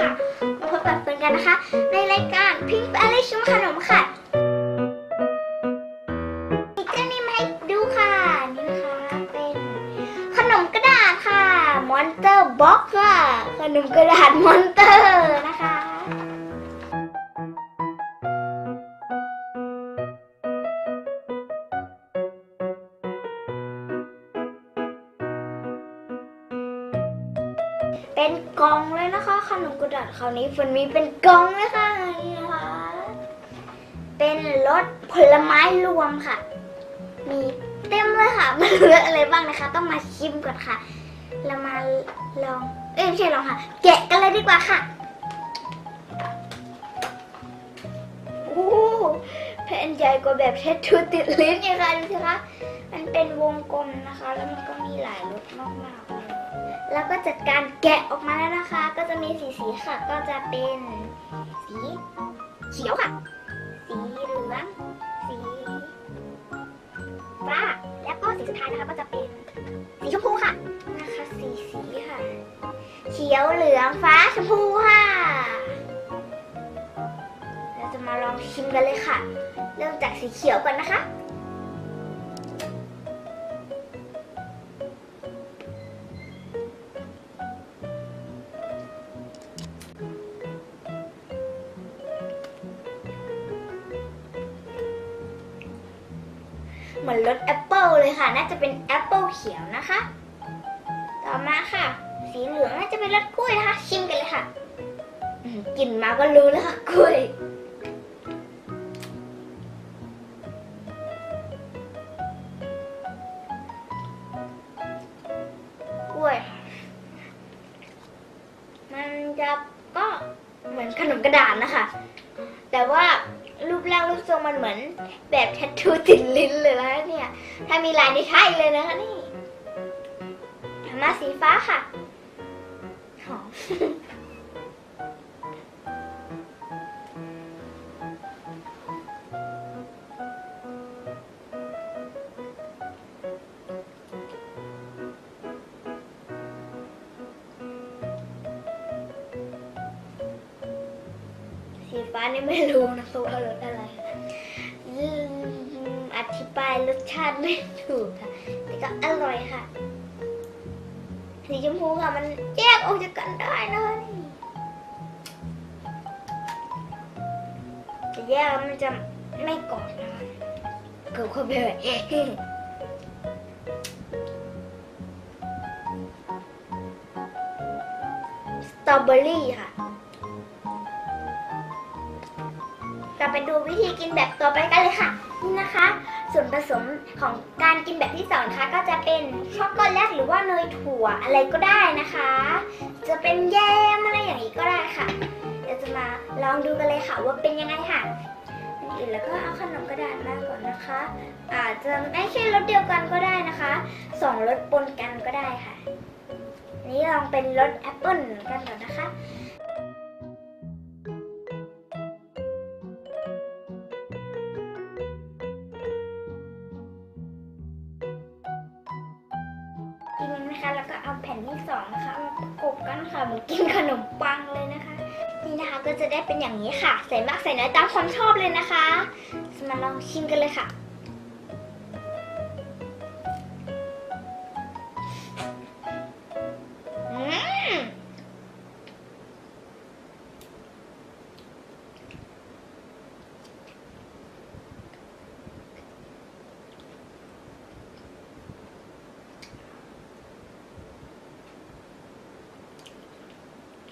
ค่ะ มาพบกับเฟิร์นกันนะคะ ในรายการพิงค์อะไรชิมขนมค่ะอีกนี้มาให้ดูค่ะ นี่นะคะเป็นขนมกระดาษค่ะมอนเตอร์บ็อกค่ะ ขนมกระดาษมอนเตอร์นะคะ เป็นกองเลยนะคะ ขนมกระดาษคราวนี้ฝนมีเป็นกองเลยค่ะนี่นะคะ เป็นรสผลไม้รวมค่ะ มีเต็มเลยค่ะไม่รู้รสอะไรบ้างนะคะ ต้องมาชิมก่อนค่ะ เรามาลอง เอ้ยไม่ใช่ลองค่ะ แกะกันเลยดีกว่าค่ะโอ้แผ่นใหญ่กว่าแบบเทชทูติดลิ้นเนี่ยค่ะดูสิคะมันเป็นวงกลมนะคะ แล้วมันก็มีหลายรสมากๆ แล้วก็จัดการแกะออกมาแล้วนะคะ ก็จะมีสีสีค่ะ ก็จะเป็นสีเขียวค่ะ สีเหลือง สีฟ้า แล้วก็สีสุดท้ายนะคะก็จะเป็นสีชมพูค่ะ นะคะสีสีค่ะ เขียวเหลืองฟ้าชมพูค่ะ เราจะมาลองชิมกันเลยค่ะ เริ่มจากสีเขียวก่อนนะคะ เหมือนรสแอปเปิลเลยค่ะ น่าจะเป็นแอปเปิลเขียวนะคะ ต่อมาค่ะ สีเหลืองน่าจะเป็นรสกล้วยนะคะ ชิมกันเลยค่ะกลิ่นมาก็รู้แล้วค่ะกล้วยกล้วย มันจะก็เหมือนขนมกระดาษนะคะ แต่ว่า ทรงมันเหมือนแบบแทททูติดลิ้นเลยนะเนี่ย ถ้ามีลายนี่ใช่เลยนะคะนี่มาสีฟ้าค่ะหอมสีฟ้านี่ไม่รู้นะเพราะว่ารสอะไร อธิบายรสชาติไม่ถูกค่ะ แต่ก็อร่อยค่ะ สีชมพูค่ะมันแยกออกจากกันได้นะคะนี่จะแยกแล้วมันจะไม่กรอบนะคะเกือบเข้าไปเลยสตรอเบอรี่ค่ะเราไปดูวิธีกินแบบต่อไปกันเลยค่ะ นี่นะคะ ส่วนผสมของการกินแบบที่สองนะคะก็จะเป็นช็อกโกแลตหรือว่าเนยถั่วอะไรก็ได้นะคะ จะเป็นแยมอะไรอย่างนี้ก็ได้ค่ะ เดี๋ยวจะมาลองดูกันเลยค่ะว่าเป็นยังไงค่ะอื่นแล้วก็เอาขนมกระดาษมาก่อนนะคะ อาจจะไม่ใช่รสเดียวกันก็ได้นะคะสองรสปนกันก็ได้ค่ะ นี้ลองเป็นรสแอปเปิลกันก่อนนะคะ นะคะแล้วก็เอาแผ่นที่สองนะคะมาประกบกันค่ะเหมือนกินขนมปังเลยนะคะ นี่นะคะก็จะได้เป็นอย่างนี้ค่ะ ใส่มากใส่น้อยตามความชอบเลยนะคะ มาลองชิมกันเลยค่ะ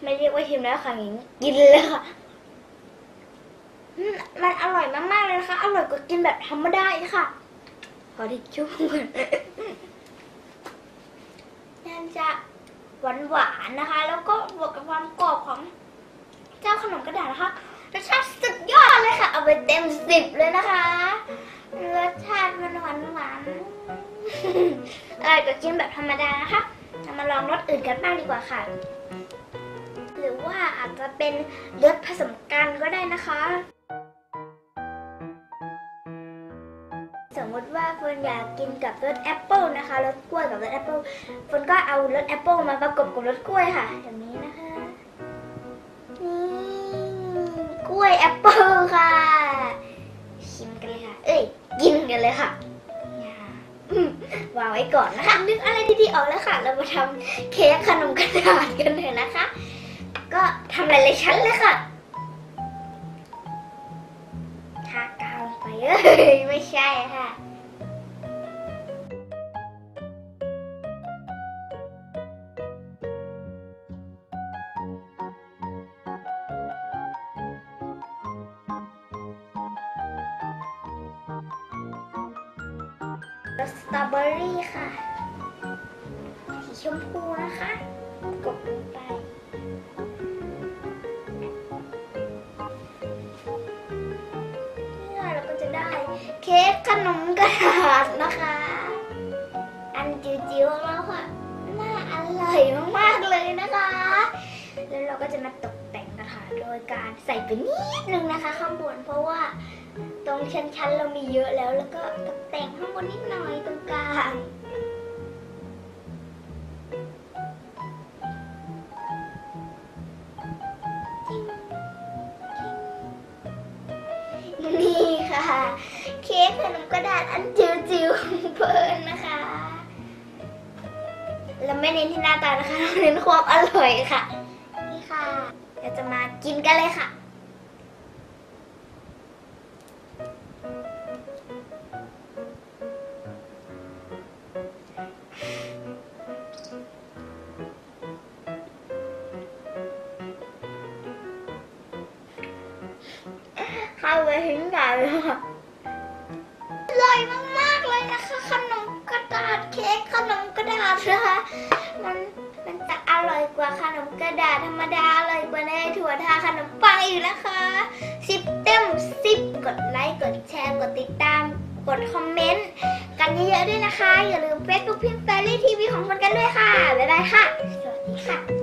ไม่เรียกว่าชิมแล้วค่ะหญิงกินเลยค่ะอืมมันอร่อยมากๆเลยนะคะ อร่อยกว่ากินแบบธรรมดาอีกค่ะ ขอทิชชู่ก่อนมันจะหวานหวานๆนะคะ แล้วก็บวกกับความกรอบของ เจ้าขนมกระดาษนะคะรสชาติสุดยอดเลยค่ะ เอาไปเต็มสิบเลยนะคะ รสชาติมันหวานหวานๆอร่อยกว่ากินแบบธรรมดานะคะเรามาลองรสอื่นกันบ้างดีกว่าค่ะ หรือว่าอาจจะเป็นรสผสมกันก็ได้นะคะ สมมติว่าเฟิร์นอยากกินกับรสแอปเปิลนะคะรสกล้วยกับรสแอปเปิลเฟิร์นก็เอารสแอปเปิลมาประกบกับรสกล้วยค่ะแบบนี้นะคะกล้วยแอปเปิลค่ะชิมกันเลยค่ะ เอ้ยกินกันเลยค่ะวางไว้ก่อนนะคะ นึกอะไรดีๆออกแล้วค่ะ เรามาทำเค้กขนมกระดาษกันเถอะนะคะ ก็ทำหลายๆชั้นเลยค่ะทากาวไปเอ้ยไม่ใช่ค่ะรสสตรอเบอรี่ค่ะ สีชมพูนะคะ กดลงไป เค้กขนมกระดาษนะคะ อันจิ๋วๆแล้วค่ะน่าอร่อยมากๆเลยนะคะ แล้วเราก็จะมาตกแต่งกระถาโดยการใส่ไปนิดนึงนะคะ ข้างบนเพราะว่าตรงชั้นๆเรามีเยอะแล้ว แล้วก็ตกแต่งข้างบนนิดหน่อยตรงกลาง เค้กขนมกระดาษอันจิ๋วๆของเพิร์นนะคะเราไม่เน้นที่หน้าตานะคะเราเน้นความอร่อยค่ะ นี่ค่ะเราจะมากินกันเลยค่ะเข้าไป ร่อยมากๆเลยนะคะ ขนมกระดาษเค้กขนมกระดาษนะคะมันมันจะอร่อยกว่าขนมกระดาษธรรมดาอร่อยกว่าเนยถั่วทาขนมปังอีกนะคะสิบเต็มสิบกดไลค์กดแชร์กดติดตามกดคอมเมนต์กันเยอะๆด้วยนะคะ อย่าลืม Facebook พิมพ์แฟรี่ทีวีของคนกันด้วยค่ะ บ๊ายบายค่ะ สวัสดีค่ะ